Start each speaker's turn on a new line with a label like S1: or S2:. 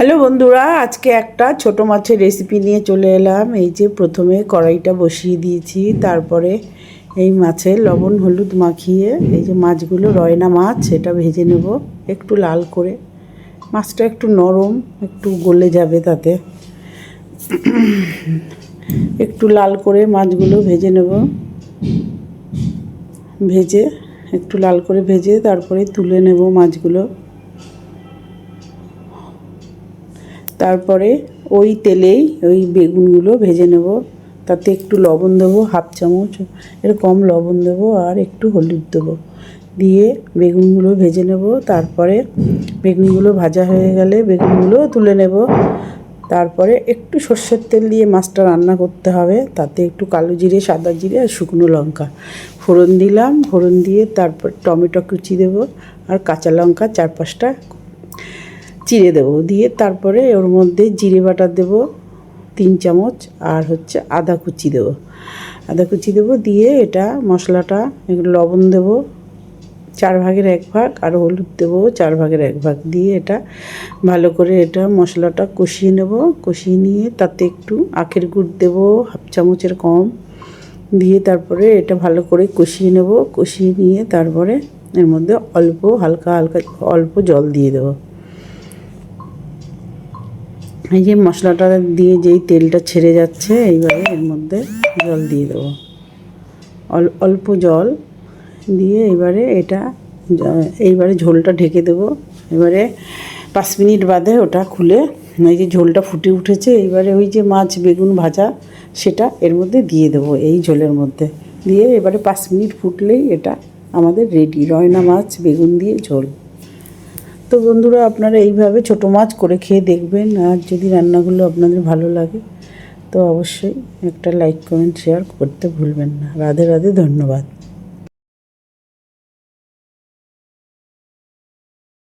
S1: Hello বন্ধুরা, আজকে একটা ছোট মাছের রেসিপি নিয়ে চলে এলাম। এই যে প্রথমে কড়াইটা বসিয়ে দিয়েছি, তারপরে এই মাছে লবণ হলুদ মাখিয়ে এই যে মাছগুলো, রয়না মাছ এটা ভেজে নেব একটু লাল করে। মাছটা একটু নরম, একটু গলে যাবে তাতে। একটু লাল করে মাছগুলো ভেজে নেব। ভেজে, একটু লাল করে ভেজে তারপরে তুলে নেব মাছগুলো। তারপরে ওই তেলেই ওই বেগুনগুলো ভেজে নেব। তাতে একটু লবণ দেবো, হাফ চামচ এরকম লবণ দেবো আর একটু হলুদ দেবো। দিয়ে বেগুনগুলো ভেজে নেব। তারপরে বেগুনগুলো ভাজা হয়ে গেলে বেগুনগুলো তুলে নেব। তারপরে একটু সর্ষের তেল দিয়ে মাছটা রান্না করতে হবে। তাতে একটু কালো জিরে, সাদা জিরে আর শুকনো লঙ্কা। ফোড়ন দিলাম, ফোড়ন দিয়ে তারপর টমেটো কুচি দেবো আর কাঁচা লঙ্কা চার পাঁচটা চিড়ে দেবো। দিয়ে তারপরে ওর মধ্যে জিরে বাটা দেবো, তিন চামচ, আর হচ্ছে আদা কুচি দেবো। আদা কুচি দেবো, দিয়ে এটা মশলাটা লবণ দেবো, চার ভাগের এক ভাগ, আর হলুদ দেবো, চার ভাগের এক ভাগ। দিয়ে এটা ভালো করে এটা মশলাটা কষিয়ে নেব। কষিয়ে নিয়ে তাতে একটু আখের গুড় দেবো, হাফ চামচের কম। দিয়ে তারপরে এটা ভালো করে কষিয়ে নেব। কষিয়ে নিয়ে তারপরে এর মধ্যে অল্প, হালকা হালকা অল্প জল দিয়ে দেবো। এই যে মশলাটা দিয়ে যেই তেলটা ছেড়ে যাচ্ছে, এইবারে এর মধ্যে জল দিয়ে দেবো। অল- অল্প জল দিয়ে এবারে এটা, এইবারে ঝোলটা ঢেকে দেবো। এবারে পাঁচ মিনিট বাদে ওটা খুলে, এই যে ঝোলটা ফুটে উঠেছে, এইবারে ওই যে মাছ বেগুন ভাজা, সেটা এর মধ্যে দিয়ে দেবো এই ঝোলের মধ্যে। দিয়ে এবারে পাঁচ মিনিট ফুটলেই এটা আমাদের রেডি রয়না মাছ, বেগুন দিয়ে ঝোল। তো বন্ধুরা, আপনারা এইভাবে ছোটো মাছ করে খেয়ে দেখবেন। আর যদি রান্নাগুলো আপনাদের ভালো লাগে, তো অবশ্যই একটা লাইক কমেন্ট শেয়ার করতে ভুলবেন না। রাধে রাধে, ধন্যবাদ।